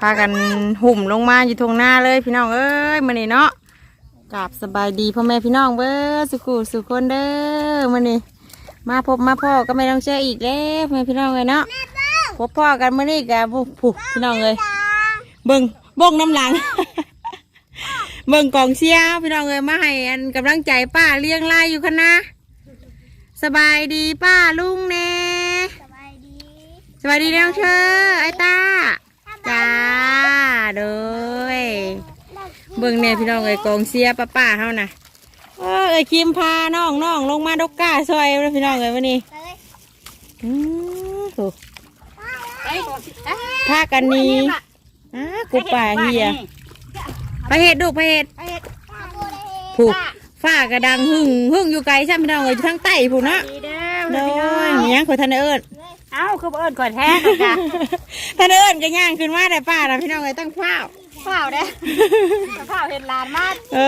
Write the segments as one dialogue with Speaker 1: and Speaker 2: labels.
Speaker 1: พากันหุ่มลงมาอยู่ทงหน้าเลยพี่น้องเอ้ยมื้อนี้เนาะกราบสบายดีพ่อแม่พี่น้องเบ้อสุขุสุขคนเด้อมื้อนี้มาพบมาพ่อก็ไม่ต้องเชื่ออีกแล้วพ่อแม่พี่น้องเลยเนาะพบพ่อกันมื้อนี้กับผู้พี่น้องเลยเบิ่งบ่งน้ำหลังเบิ่งกองเชียร์พี่น้องเลยมาให้อันกำลังใจป้าเลี้ยงลายอยู่คณะสบายดีป้าลุงแน่
Speaker 2: สบายดี
Speaker 1: สวัสดีน้องเชอไอ้ตา จ้าเด้ยเบิ่งเนี่ยพี่น้องเอ้ยกองเชียร์ป้าป้าๆเฮานะเออเอ้ยคิมพาน้องน้องลงมาดกก้าซอยเลยพี่น้องเอ้ยวันนี้
Speaker 2: เลย
Speaker 1: อือโห
Speaker 2: เอ้ย
Speaker 1: พากันหนี้อะกูป่าเฮียไปเห็ดดูไปเห็ด
Speaker 2: ไปเฮ็ดข้าวโพดเลย
Speaker 1: ผูกฝ้ากระดังหึ่งหึ่งอยู่ไกลใช่ไหมพี่น้องเอ้ยอยู่ทางใต้ผูกเนาะ
Speaker 3: ดีเด้
Speaker 1: โด
Speaker 3: อพี่น้อง
Speaker 1: ยยังขอทันได้เอิญ
Speaker 3: เอ้าคือบ่เอิ้นก่อนแท้จ้ะ
Speaker 1: ทันได้เอิญก็ย่างขึ้นมาได้ป้านะพี่น้องเอ้ยตั้งข้าว
Speaker 3: ข้าวเด้อข้าวเห็นหลานมา
Speaker 1: เอ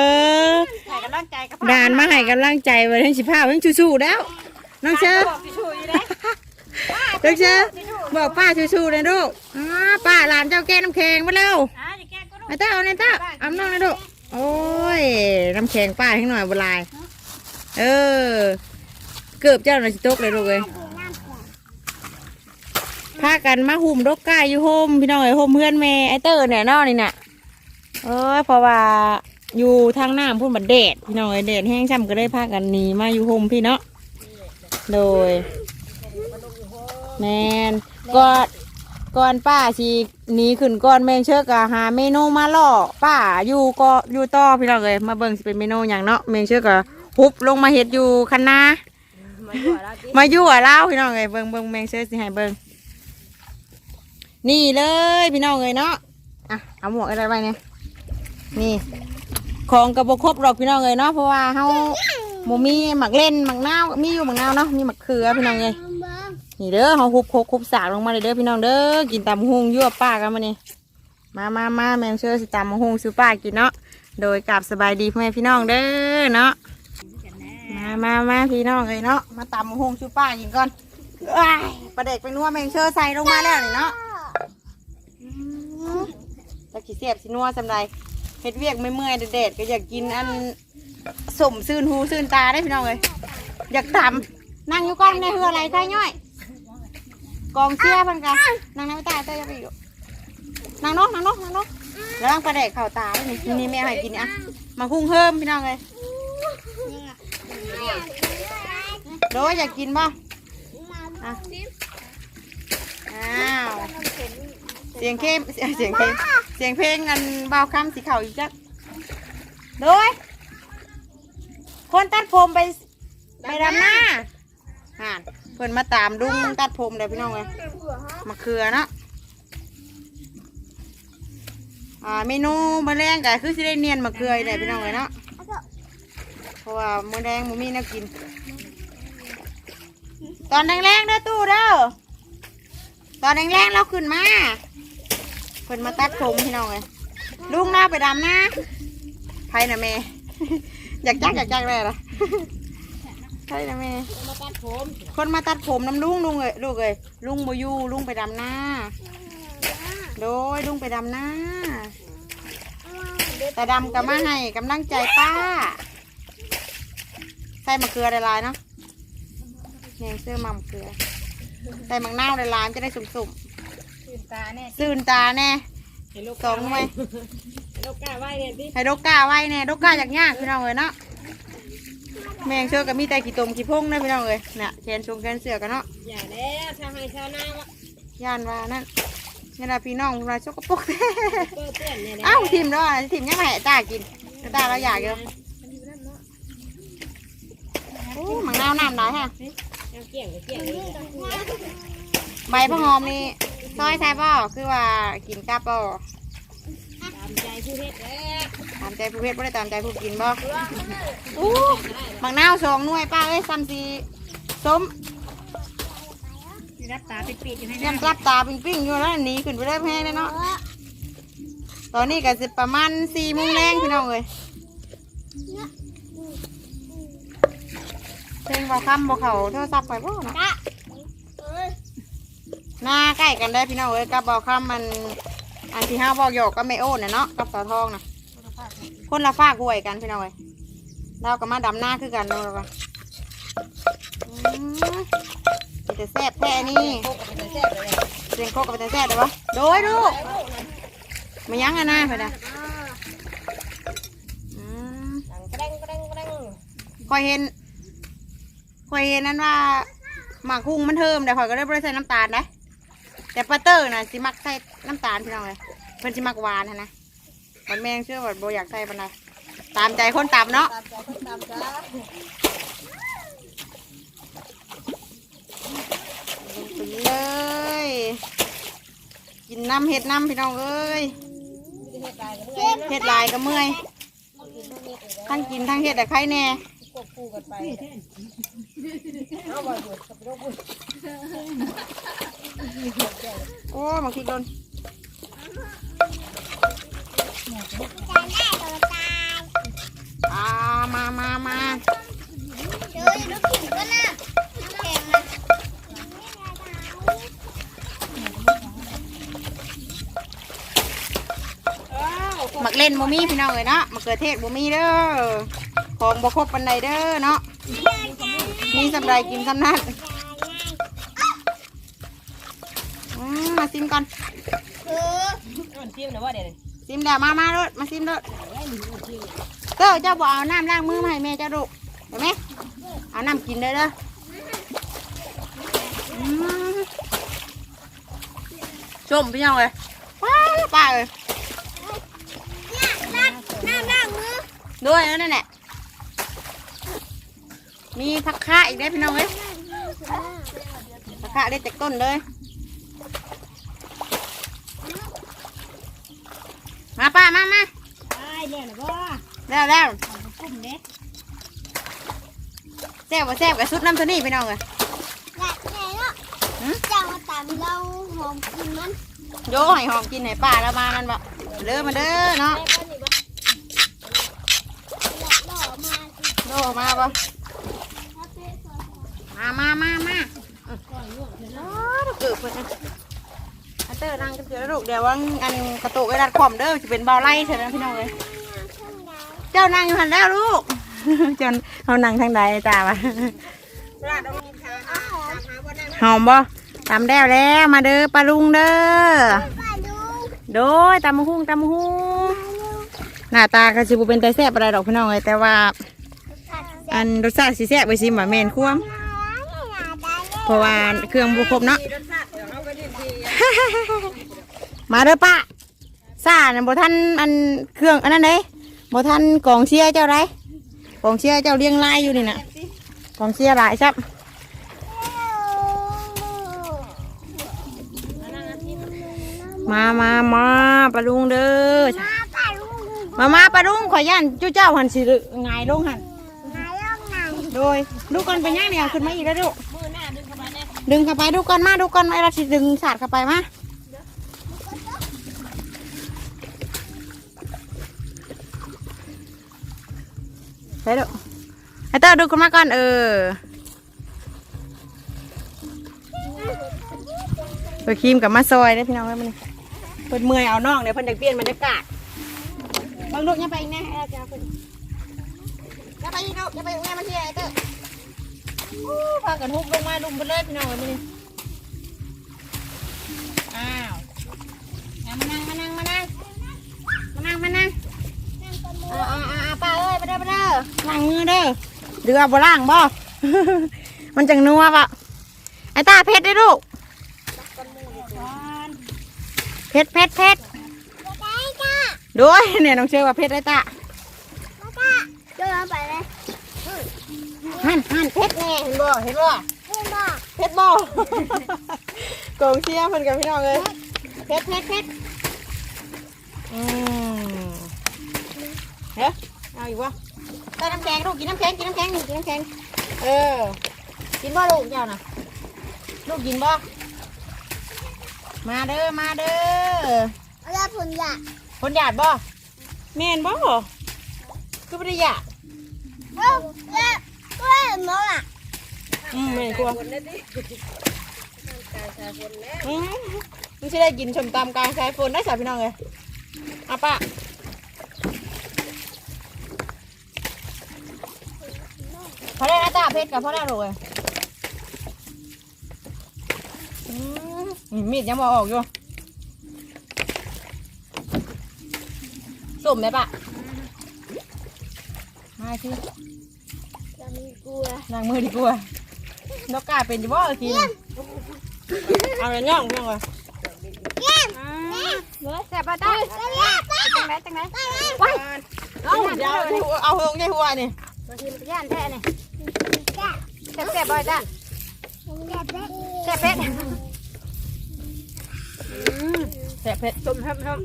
Speaker 1: อ
Speaker 3: ให้กำลังใจกับ
Speaker 1: ดานมาให้กำลังใจไว้ทั้งสิบห้าทั้งชูๆแล้วน้องเชอ
Speaker 3: บอกพี่ชูอยู่เด้
Speaker 1: น้องเชอบอกป้าชูๆเลยลูกอ้าป้าหลานเจ้าแก้น้ำแข็งมาเร็ว
Speaker 3: อ่าอย่าแกล้งก็ลูก
Speaker 1: ไอ้เต้าเอาไอ้เต้าเอาน้องเลยลูกโอ้ยน้ำแข็งป้าให้หน่อยบลายเออเกือบเจ้าหน่อยสิตกเลยลูกเลย พากันมาหุ่มดกก้าอยู่โฮมพี่น้องเอ้โฮมเพื่อนแม่ไอ้เต้าเนี่ยนอกนี่น่ะเออเพราะว่าอยู่ทางน้ำพุ่นบัดแดดพี่น้องเอ้แดดแห้งช่ำก็เลยพากันหนีมาอยู่โฮมพี่เนาะโดยแมนก่อนก่อนป้าชีหนีขึ้นก่อนแมงเชือกอะหาเมนูมาล่อป้าอยู่ก็อยู่ต่อพี่น้องเลยมาเบิ่งสิเป็นเมนูอย่างเนาะแมงเชือกอะฮุบลงมาเห็ดอยู่คันนา
Speaker 3: มาอยู่แล้วดิ
Speaker 1: มาอยู่อะเล่าพี่น้องเลยเบิ่งเบิ่งแมงเชือกสิให้เบิ่ง นี่เลยพี่น้องเลยเนาะอะเอาหมวกอะไรไปเนี่ยนี่ ของกระบอกครบหรอกพี่น้องเลยเนาะเพราะว่าเฮาโมมีหมักเล่นหมักนาวมีอยู่หมักนาวเนาะมีหมักเขือพี่น้องเลยนี่เด้อเขาคุบโคคุบสากลงมาเลยเด้อพี่น้องเด้อกินตำหุงยั่วป้ากันมานี่มามามาแมงเชื่อสิตำหุงซื้อป้ากินเนาะโดยกลับสบายดีพ่อแม่พี่น้องเด้อเนาะมามามาพี่น้องเลยเนาะมาตำหุงซื้อป้ากินก่อนอ้ายประเด็กไปนัวแมงเชื่อใส่ลงมาแล้วนี่เนาะ จะกี่เสียบสินัวสำไรเฮ็ดเวียกไม่เมื่อยๆเด็ดๆก็อยากกินอันสมซื่นหูซื่นตาได้พี่น้องเลยอยากตำนั่งอยู่ก้อนในเฮืออะไรใช่ย่อย กองเชียร์พันกันนางน้ำตาเต้ยไปอยู่นางนกนางนกนางนกแล้วนางประเดกเข่าตาด้วยนี่นี่แม่ให้กินอะมาคุ้งเพิ่มพี่น้องเลยโดยอยากกินบ่อะอ้าว เสียงเข้มเสียงเสียงเพลงเสียงเพลงอันเบาคำสีเข่าอีกจักโดย คนตัดผมไปไปดำหน้าห่านเพิ่นมาตามดุ้งตัดผมเดี๋ยวพี่น้องเลยมะเขือเนาะอ่าเมนูมะแรงก็คือสิได้เนียนมะเขือเลยพี่น้องเลยเนาะเพราะว่ามื้อแดงมันมีแน้กิน ตอนแรงๆเด้อตู้เด้อตอนแรงๆเราขึ้นมา เพิ่นมาตัดผมพี่น้องเลยลุงหน้าไปดำนะไผน่ะแม่ อยากจักอยากจักเลยล่ะไผน่ะแม่
Speaker 3: มาตัดผม
Speaker 1: คนมาตัดผมน้ำลุงลุงเอ้ยลูกเอ้ยลุงโมยูลุงไปดำหน้าโดยลุงไปดำหน้าแต่ดำกับมาให้กำลังใจป้า ใส่มะเขือลายๆเนาะแหงเสื้อมะเขือ ใส่มะนาวลายๆมันจะได้สุ่ม
Speaker 3: ตื่น ตาแน่
Speaker 1: ๆซื่นตาแน่
Speaker 3: ให้ลูก
Speaker 1: สองหน่วย
Speaker 3: ให้ลูกกล้าไว้เนี่ยดิ
Speaker 1: ให้ดกกาไว้แน่ดกกาอยากยากพี่น้องเอ้ยเนาะแมงเชื่อกับมีแต่ขี้ตมขี้พงนะพี่น้องเอ้ยเนี่ยแขนชงแขนเสือกันเนาะ
Speaker 3: อย่าแล้วชาวให้ชาวนาว่า
Speaker 1: ย่านว่านั่นนี่นะพี่น้องเราชกกระปรก
Speaker 3: เปื้อนเปื้อนเนี่ยนะ
Speaker 1: เอ้าทิมแล้วอะทิมยังไงให้ตากินตาเราอยากอยู่โอ้หมังนาวน้ำไหลฮะ
Speaker 3: เอาเกี่ยงก็เกี่ยงเลย
Speaker 1: ใบพะหอมนี่ ซอยใช่ป่อคือว่ากินกับป่อ
Speaker 3: ตามใจผู้เฮ็ดแล้ว
Speaker 1: ตามใจผู้เพชรไม่ได้ตามใจผู้กินบ่อู้หมังนาวสองหน่วยป้าเอ้ยซ้ำสีส้ม
Speaker 3: สิรับตาปิดๆอยู่ให้
Speaker 1: ยังรับตาปิ้งๆอยู่แล้วหนีขึ้นไปได้แพงเลยเนาะตอนนี้ก็สิประมาณสี่โมงแรงพี่น้องเอ้ยเพลงบ่คำบ่เขาโทรศัพท์ไปบ่เนาะ หน้าใกล้กันได้พี่น้องเอ้ยกับบอกคำมัน อันที่ห้าบอกหยอกก็ไม่โอ้น่ะเนาะกับสาวทองนะคนละฝากหวยกันพี่น้องเอ้ยเราก็มาดำหน้าคือกันเนาะเราก็อืมมีแต่แซ่บแท้นี่เสียงโคกกับแต่แซ่บเลยวะโดยลูกมายั้งอะนะเพื่อนอะอืม
Speaker 3: กระเด้งกระเด้งกระ
Speaker 1: คอยเห็นคอยเห็นนั่นว่าหมากคุ้งมันเทิมแต่คอยก็ได้บริใส่น้ำตาลนะ แต่ปาเตอร์น่ะสิมักใส่น้ำตาลพี่น้องเลยเพิ่นสิมักหวานหั้นนะมันแมงเชื่อว่าโบอยากใส่ปานใดตามใจคนตำเนาะ
Speaker 3: ตามใจคนตามจ้า
Speaker 1: ไปเลย กินน้ำเห็ดน้ำพี่น้องเอ้ย
Speaker 3: เฮ็ดลยเมื่อย
Speaker 1: เห็ดลายก็เมื่อยทั้งกินทั้งเห็ดแต่ไข่แน่
Speaker 3: ควบคู่กันไปเอาบ่อยบุญกับโรคบุญ
Speaker 1: โอ้มาคิดโดน
Speaker 2: จานแรกตัวตาย
Speaker 1: อ่ามามามา
Speaker 2: เดี๋ยวลูกขิงก็น่ะน้ำแข็งนะ
Speaker 1: หมักเล่นบ่มีพี่น้องเอ้ยเนาะมะเขือเทศบ่มีเด้อ ของบ่ครบปันใดเด้อเนาะมีสำไรกินสำนั้นอืมมาซิมก่อน
Speaker 2: คือ
Speaker 3: มันจิ้มนะว่าเดี๋ยว
Speaker 1: ซิมแล้วมามาเลยมาซิมเลยเจ้าเจ้าบอกเอาน้ำล้างมือมาให้แม่เจ้าดูเห็นไหมเอาน้ำกินเลยเด้ออืมชมพี่น้องเลยว้าวป้าเลย
Speaker 2: เนี่ยน้ำน้ำล้างมือ
Speaker 1: ด้วยนั่นแหละ มีผักคะอีกได้อพี่น้องเลยผักคะได้จากต้นเลย มาป้ามามา
Speaker 3: ตายเนี่ยนะบ่
Speaker 1: แล้วแล้ว
Speaker 3: กลุ่มเด้
Speaker 1: แซ่บว่าแซ่บกับสุดน้ำเท่านี้พี่น้องเลย
Speaker 2: แหละแหละเนาะจะมาตามเราหอมกินมัน
Speaker 1: โยให้หอมกินให้ป้าแล้วมามันบ่เด้อมาเด้อเนาะ
Speaker 3: แม่บ้านนี่บ่
Speaker 2: หล่อมา
Speaker 1: โยมาบ่
Speaker 2: ถ้าเป๊ะสวย
Speaker 1: มามามามา
Speaker 3: เอ
Speaker 1: อลูกเกิดเพิ่นนอันเตอร์นั่งกันเถอลูกเดี๋ยวว่าอันกระตุกไอ้ดัดขอมเด้อจะเป็นเบาไล่เถอะนะพี่น้องเลยเจ้านั่งอยู่หันแล้วลูกจ้าเขานั่งทางใดจ้าวะหอมบ่ตำแล้วแล้วมาเด้อปลาลุงเด้อโดยตำมะฮุ่งตำมะฮุ่งหน้าตาก็สิบเป็นแต่แซ่บอะไรดอกพี่น้องเลยแต่ว่า อันรสชาติสิแซ่บไปสิหมาแม่นควม เพราะว่าเครื่องบ่ครบเนาะ มาเด้อป้าซ่าเนี่ยบ่ทันอันเครื่องอันนั้นเด้บ่ทันกองเชียร์เจ้าไรกองเชียร์เจ้าเลี้ยงลายอยู่นี่น่ะกองเชียร์หลายครับมามามาปลาลุงเด้อ
Speaker 2: ป้าดู
Speaker 1: มามาปลาลุงขอย่านจุเจ้าหันสิหงายลงหัน
Speaker 2: หาล่องไหน
Speaker 1: โดยดูกันไปย่างเนี่ยขึ้นมาอีกแล้วลูก
Speaker 3: ดึงเข้า
Speaker 1: ไปดูกันมาดูกันไอ้เราสิดึงสาดเข้าไปมาใช่ดูไอเตอร์ดูกันมาก่อนเออเปิดครีมกับมาซอยได้พี่น้องไว้มันเปิดเมื่อยเอาน้องเดี๋ยวเพิ่นจะเปลี่ยนบรรยากาศบางลูกย่าไปอีกนะเอาจะเอาเพิ่นอย่าไปอีกลูกอย่าไปอีกแม่มันเที่ยไอเตอร์ พากันฮุบลงมาลุมไปเลยพี่น้องเอ้ยมานี่อ้าวมานั่งมานั่งมานั่งมานั่งมานั่งเอาเอาเอาเอาป้าเอ้ยไปเด้อไปเด้อล้างมือเด้อเดือบ่ล้างบ่ มันจังนัวปะไอ้ตาเพชรได้ลูกเพชรเพชรเพชร
Speaker 2: ด้
Speaker 1: วยเนี่ยน้องเชื่อว่าเพชรได้ตา
Speaker 2: จ้าเดินไปเลย
Speaker 1: หันหันเพชรแน่เห็นบ่เห็นบ่
Speaker 2: เดินบ่
Speaker 1: เพชรบอกองเชียร์เพิ่นกับพี่น้องเลยเพชรเพชรเพชรอืมเฮ้ยเอาอีกวะได้น้ำแข็งลูกกินน้ำแข็งกินน้ำแข็งนี่กินน้ำแข็งเออกินบ่ลูกเจ้าน่ะลูกกินบ่มาเด้อมาเด้อ
Speaker 2: แล้วผลอยาก
Speaker 1: คนหยาดบ่แม่นบ่คือบ่ได้หยาด
Speaker 2: เอ้า แล้วเอ้ยมออะ
Speaker 1: อืมแม่กลัวอืมมันจะได้กินชมตามกลางสายฝนได้สาพี่น้องเลยเอาป้าพอได้นะตาเพชรกับพอได้หรเลยอืมนี่มีดยังบอออกอยู่สุ่มได้ปะมาสิ
Speaker 2: จะมีกลัว
Speaker 1: นางมือดีกว่านกกาเป็นจะบ่กินเอาเลยย่องย่องเลย
Speaker 2: เยี่ยมเฮ้ยแซ่บปะต้าจังไหนจังไหนไป
Speaker 1: เอาเดี๋ยวเอาเอาเฮงใหญ่หัวนี่
Speaker 2: มาทีมันย่านแท้เนี่ยแซ่บแซ่บบ่อยจ้ะแซ่บเป็ด
Speaker 1: แสบเผ็ด
Speaker 3: ต้มครับครับ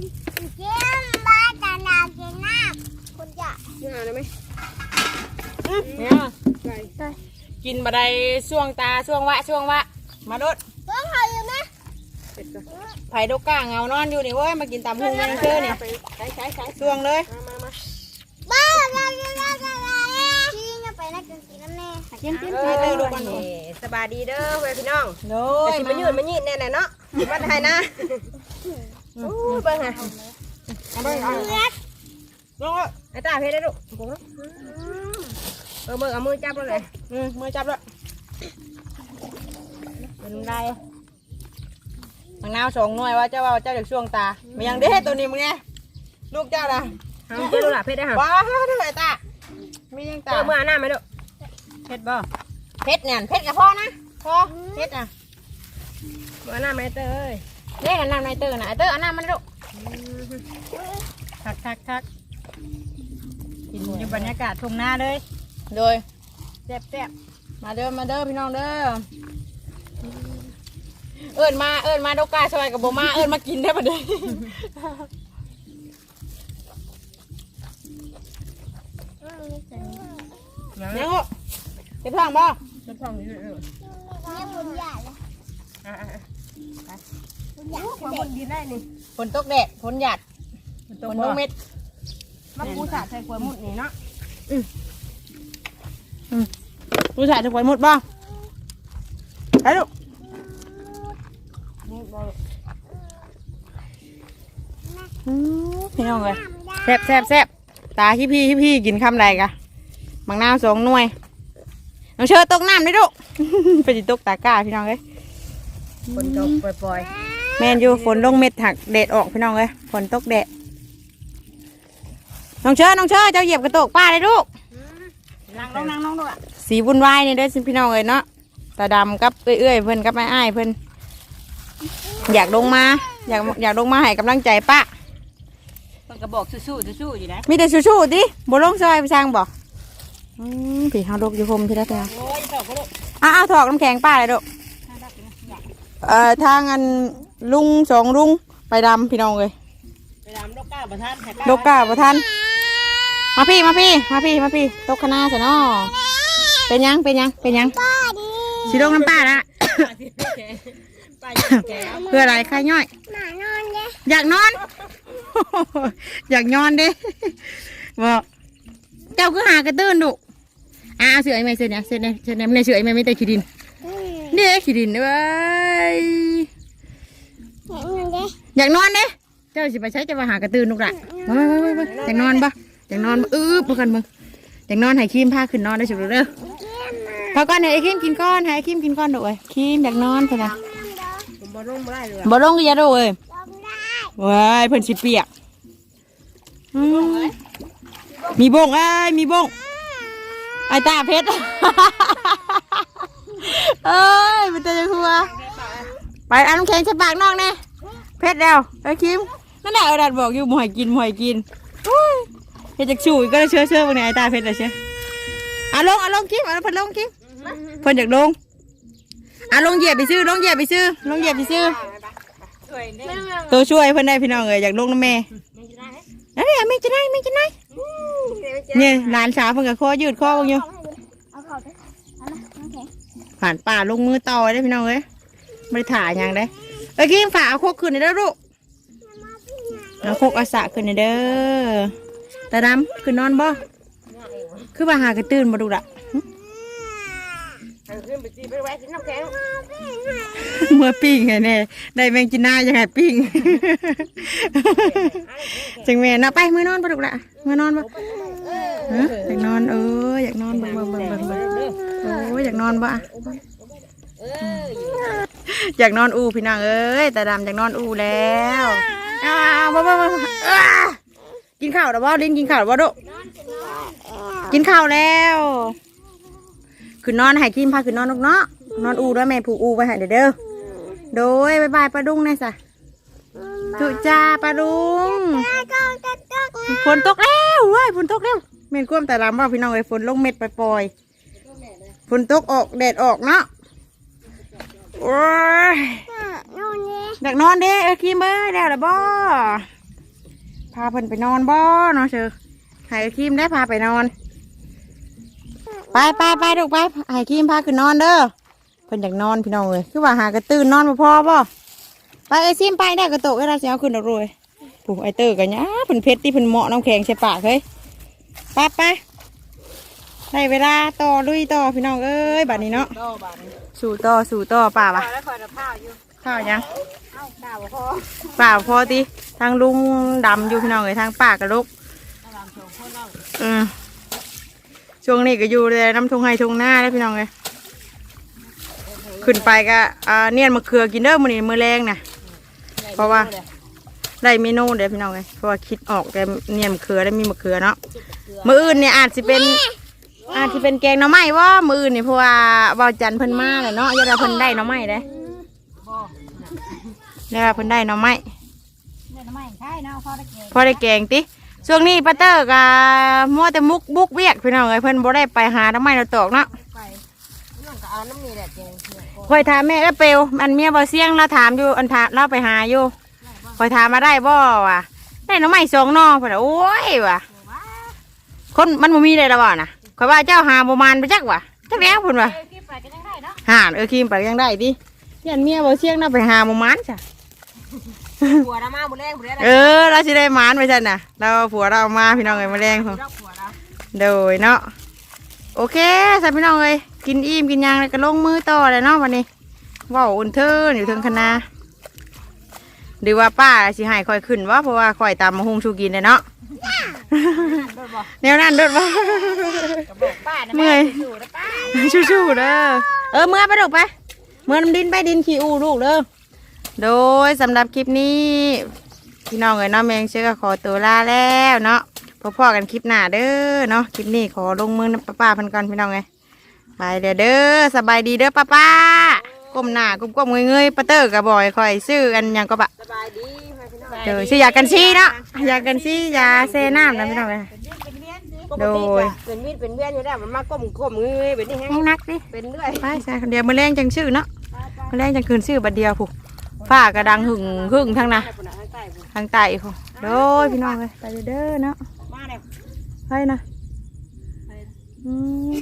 Speaker 2: เยี่ยมบ้านตานากินน้ำคุณจะ
Speaker 3: ยังไงได้ไหม
Speaker 1: เนี่ย
Speaker 3: ไก่
Speaker 1: กินบะไดช่วงตาช่วงวะช่วงวะ มาดุด
Speaker 2: ต้องหอยอยู่ไหม
Speaker 3: เป็ดก็
Speaker 1: ไผ่ดกกาเงานอนอยู่นี่เว้ยมากินตำหุงแมงเชอนี่
Speaker 3: ไปใช้ใช้ใช้
Speaker 1: ช่วงเลย
Speaker 3: มามามา
Speaker 2: บ้าเราจะเราจะเรากินไปนะกินกินนั่นแน่กินกิน
Speaker 3: เออสบายดีเด้อเว้ยพี่น้อง
Speaker 1: โด
Speaker 3: แต่
Speaker 1: ย
Speaker 3: สิมายืนมายืนแน่ๆเนาะมาไทยนะโอ้ยเบิ่งฮะ
Speaker 1: เอาไปเอา
Speaker 2: เลือด
Speaker 1: ลงเลย
Speaker 3: ไอ้ตาเพชรได้ลูก เออมือเอามือจับเลย
Speaker 1: อืมมือจับเลย
Speaker 3: เป็นไร
Speaker 1: มังนาวสองหน่วยว่าเจ้าว่าเจ้าจากช่วงตาไม่ยังเด้ตัวนี้มึงไงลูกเจ้าล่ะ
Speaker 3: ทำเจ้าลูกหลาเพชรได้ฮะ
Speaker 1: ว้าวด้วยตาไม่ยังตา
Speaker 3: เจอมือหน้าไหมลูก
Speaker 1: เผ็ดบ่เผ็ดเนี่ยเผ็ดกับพ่อนะพ่อเผ็ดอะ
Speaker 3: มือหน้าไหมเต้ย
Speaker 1: เล่นน้ำในเตอร์นะไอ้เตอร์เอาน้ำมันลูกทักทักทักกินอยู่บรรยากาศทุ่งนาเลย โดยแซ่บแซ่บมาเด้อมาเด้อพี่น้องเด้อเอิญมาเอิญมาดกกาซอยกับโบมาเอิญมากินได้ปะเด้
Speaker 3: ยัง
Speaker 1: ยังลูกเก็บท้องบ่
Speaker 3: จะท่องอยู่เออ
Speaker 2: เนี่ยคุณใหญ่เลย
Speaker 3: อ่า
Speaker 2: คุณใหญ่
Speaker 3: ความบนดินได้นี่
Speaker 1: ฝนตกแดดฝนหยาดฝนตกเม็ด
Speaker 3: มาปูสาดใส่ขวดมุดนี่เนาะ
Speaker 1: ผู้ชายจะปล่อยหมดบ่ไปลูก
Speaker 3: นี่บ่
Speaker 1: อืมพี่น้องเลยแซ่บแซ่บแซ่บตาขี้พี่ขี้พี่กินคำใดกะบางน้ำสองหน่วยน้องเชิญตกน้ำได้ลูกไปจิตกตากร้าพี่น้องเลย
Speaker 3: คนตกปล่อย
Speaker 1: แมนอยู่ฝนลงเม็ดหักแดดออกพี่น้องเลยฝนตกแดดน้องเชิญน้องเชิญเจ้าเหยียบกระโตกป้าเลยลูก
Speaker 3: ๆ นั่งลงนั่งลงด้วย
Speaker 1: สีวุ่นวายนี่เด้อพี่น้องเลยเนาะตาดำกับเอื้อยๆเพิ่นกับไอ้อ้ายเพิ่นอยากลงมาอยากอยากลงมาให้กำลังใจป้า
Speaker 3: มันก็บอกสู้ๆสู้ๆอยู่นะ
Speaker 1: มีแต่ชูๆดิบ่ลงซอยไปช่างบ่อืมพี่เฮาลูกอยู่คมพี่ละแต่
Speaker 3: โอ้ยตอกก็ลูก
Speaker 1: อ้าวถอกน้ำแข็งป้าเลยลูกเอ่อทางอันลุงสองลุงไปดำพี่น้องเลย
Speaker 3: ไปดำดอกก้าประทานให้
Speaker 1: ดกกาบ่ทัน มาพี่มาพี่มาพี่มาพี่ตกคณะซะเนาะเป็นหยังเป็นหยังเป็นหยัง
Speaker 2: ป้าดี
Speaker 1: สิลงน้ำป้าละ
Speaker 3: ป้าอยู่แก่
Speaker 1: เพื่ออะไรใครย่อย
Speaker 2: หมานอนเลย
Speaker 1: อยากนอน อยากนอนเด้บอกเจ้าคือหากระตื้นดุอ่าเอาเสือไอ้แม่เสือเนี่ยเสือเนี่ยเสือเนี่ยไม่ได้เสือไอ้แม่ไม่ได้ขี้ดินนี่ขี้ดินเว้ย
Speaker 2: เห็นเงินเด้
Speaker 1: อยากนอนเด้เจ้าสิไปใช้จะมาหากระตื้นลูกละมามามามาอยากนอนปะ อยากนอนบ่อื้อพวกกันมึงอยากนอนให้ครีมพาขึ้นนอนได้สุดเด้อพอก่อนให้ไอ้ครีมกินก้อนให้ไอ้ครีมกินก้อนดูเอ้ยครีมอยากนอนเถอะนะ
Speaker 3: ผมบ่ลงบ่ได้เลย
Speaker 1: บ่ลงก็อย่าดูเอ้ย
Speaker 2: ลงได้
Speaker 1: ว้ายเพิ่นสิเปียกอืมมีบงเอ้ยมีบงไอ้ตาเพชรเอ้ยมันจะยังหัวไปเอาน้ำแข็งใส่ปากน้องแน่เพชรแล้วไอ้ยคิมนั่นแหละเอาดัดบอกอยู่หมวยกินหมวยกินอุ้ย เฮ็ดจากชูอีกก็ได้เชื่อเชื่อบางเนี่ยไอ้ตาเพชรเลยเชื่อเอาลงเอาลงคิมเอาเพิ่นลงคิมเพิ่นอยากลงเอาลงเหยียบไปซื้อลงเหยียบไปซื้อลงเหยียบไปซื้อ
Speaker 3: ช่วยได้
Speaker 1: ตัวช่วยเพื่อนได้พี่น้องเอ้ยอยากลงน้ำแม่แล้วเนี่ยไม่จะได้ไม่จะได้เนี่ยหลานสาวเพิ่นกับคอยืดคอเบิ่งอยู่
Speaker 2: เอาเขาเด้เอาละน้ำแข็ง
Speaker 1: ผ่านป่าลงมือต่อได้พี่น้องเอ้ยไม่ได้ถ่ายอย่างได้เอ้ยกินฝาเอาโคกขึ้นในเด้อลูกเอาโคกอาสาขึ้นในเด้อ ตาดำขึ้นนอนบ่คือว่าหากระตื่นมาดูละหึ
Speaker 3: เอาขึ้นไปจีไปไว้ที่น้ำแข็ง
Speaker 1: เมื่อปิ้งไงแน่ได้แมงจีน่ายังไงปิ้งจังแม่นะไปมือนอนปะลูกละมือนอนปะฮะอยากนอนเอออยากนอนเบิ่งเบิ่งเบิ่งเบิ่งเบิ่งโอ้ยอยากนอนปะอยากนอนอูพี่นางเอ้ยแต่ดำอยากนอนอูแล้วอ้าวบ่บ่บ่อ้า กินข้าวหรือบ่ลิ้นกินข้าวหรือบ่ดุกินข้าวแล้วคือนอนให้กินพาคือนอนนกเนาะนอนอูด้วยแม่ผูกอูไปให้เด้อเด้อโดยบายบายปลาดุงนะสะจุจ้าปลาดุงฝนตกแล้วเว้ยฝนตกแล้วเมนกวมแต่ลำว่าพี่น้องเอ้ยฝนลงเม็ดไปปล่อยๆฝนตกออกแดดออกเนาะโอ้ยอยากนอนเด้เออคิมเอ้ยแล้วละบ่ พาเพิ่นไปนอนบ่เนาะเชอให้เออคิมได้พาไปนอน ไปไปไปลูกไปให้คิมพาขึ้นนอนเด้อเพิ่นอยากนอนพี่น้องเอ้ยคือว่าหากระตื่นนอนบ่พอบ่ไปเอ้ซิมไปได้กระโตกให้เราสิเอาขึ้นดอกรวยผู้ไอเตอร์กันเนี่ยเพิ่นเพชรที่เพิ่นเหมาะน้ำแข็งใช่ปากเฮ้ยไปไปได้เวลาต่อลุยต่อพี่น้องเอ้ยบัดนี้เนาะ
Speaker 3: ต่อบาดนี้
Speaker 1: สู่ต่อสู่ต่อป่าปะ
Speaker 3: แล้วคอยจะผ้าอยู่
Speaker 1: ข้าวยัง
Speaker 3: เอ้าข้าวพอ
Speaker 1: ป่าพอตีทางลุงดำอยู่พี่น้องเอ้ยทางป่ากระลุก
Speaker 3: เอาหลังสองคนเอา
Speaker 1: อืมช่วงนี้ก็อยู่เลยน้ำทงไห้ทงหน้าแล้วพี่น้องเอ้ยขึ้นไปก็อ่าเนียนมะเขือกินเด้อมื้อนี้มื้อแรงน่ะ เพราะว่า ได้เมนูเดี๋ยวพี่น้องเลยเพราะว่าคิดออกแต่เนี่ยมะเขือได้มีมะเขือเนาะมืออื่นเนี่ยอาจจะเป็นอาจจะเป็นแกงหน่อไม้ว่ามืออื่นเนี่ยเพราะว่าเบาจันเพิ่นมาเลยเนาะยาดาเพิ่นได้หน่อไม้เด้
Speaker 3: บ่
Speaker 1: ยาดาเพิ่นได้หน่อไม้
Speaker 2: เนี่ยทำไมใช่เนาะพอได้เก่ง
Speaker 1: พอได้แกงติช่วงนี้ป้าเตอร์กับมัวแต่มุกบุกเวียกพี่น้องเลยเพิ่นบ่ได้ไปหาหน่อไม้เราตอกเนาะ
Speaker 3: ไปนั่นก็เอาน้ำนี่แหละเจงเนี่ยก็
Speaker 1: คอยถามแม่เอ้อเปลวอันเมียบ่เสียงเราถามอยู่อันถามเราไปหาอยู่คอยถามมาได้บ่ว่ะได้หน่อไม้สองหน่อเพิ่นว่าโอ้ยว่ะคนมันบ่มีเลยละว่ะนะข่อยว่าเจ้าหาบ่มานไปจักว่ะจักแล้วเพิ่นว่า
Speaker 2: เอ้ยพี่ไปกันยังได้เนาะ
Speaker 1: หานเออคิมไปยังได้ดิ ยันเมียบ่เสียงน่าไปหาบ่มานจ้ะ
Speaker 3: ผัวเรามาบุแรงบุแรง
Speaker 1: เออเราสิได้มานไปซั่นน่ะ เราผัวเรามาพี่น้องเอ้ยมาแรงพุ่น
Speaker 3: เราผัวเรา
Speaker 1: โดยเนาะโอเคซะพี่น้องเอ้ยกินอิ่มกินหยังแล้วก็ลงมือต่อเลยเนาะวันนี้เว้าอุ่นเทินอยู่เทิงคณะหรือว่าป้าสิให้ค่อยขึ้นวะเพราะว่าค่อยตามมาหุงชูกินเลยเนาะ
Speaker 3: โดนบ่
Speaker 1: แนวนั้นโดดบ่
Speaker 3: กระบอกป้านะ
Speaker 1: เมื่อย
Speaker 3: อยู่นะป้า
Speaker 1: ชูๆเด้อเออเมื่อไปลูกไป เมื่อน้ำดินไปดินขี้อูลูกเด้อโดยสำหรับคลิปนี้พี่น้องเอ๋ยเน้องแมงเชื่อขอตัวลาแล้วเนาะพบพ่อกันคลิปหน้าเด้อเนาะคลิปนี้ขอลงมือป้าป้าๆเพันกันพี่น้องเอ้ยไปเด้อเด้อสบายดีเด้อป้าป้าก้มหน้าก้มก้มเงยๆป้าเตอร์กับบอยคอยซื้ออันหยังก็บะ
Speaker 3: สบายดีมาพี่น้อง
Speaker 1: เดี๋ยวซื้อยากันซี่เนาะยากันซี่ยาเซน้ำนะพี่น้องเอ้ย
Speaker 3: ปกติอะเป็นมีดเป็นเวียนอยู่แล้วมันมาก้มก้มเงยเป็นนี่แฮง
Speaker 1: แห้งนักดิ
Speaker 3: เป็นเรื่อย
Speaker 1: ไปใช่เดี๋ยวมาแรงจังชื่อเนาะมาแรงจังคืนชื่อบัดเดียวผู้ฝ้ากระดังหึ่งหึ่งทั้งน่ะ
Speaker 3: ให้คนข้างใต้ผม
Speaker 1: ทางใต้ผู้โดยพี่น้องเลยไปเด้อเนาะ
Speaker 3: มาแล้ว
Speaker 1: ไปนะอืม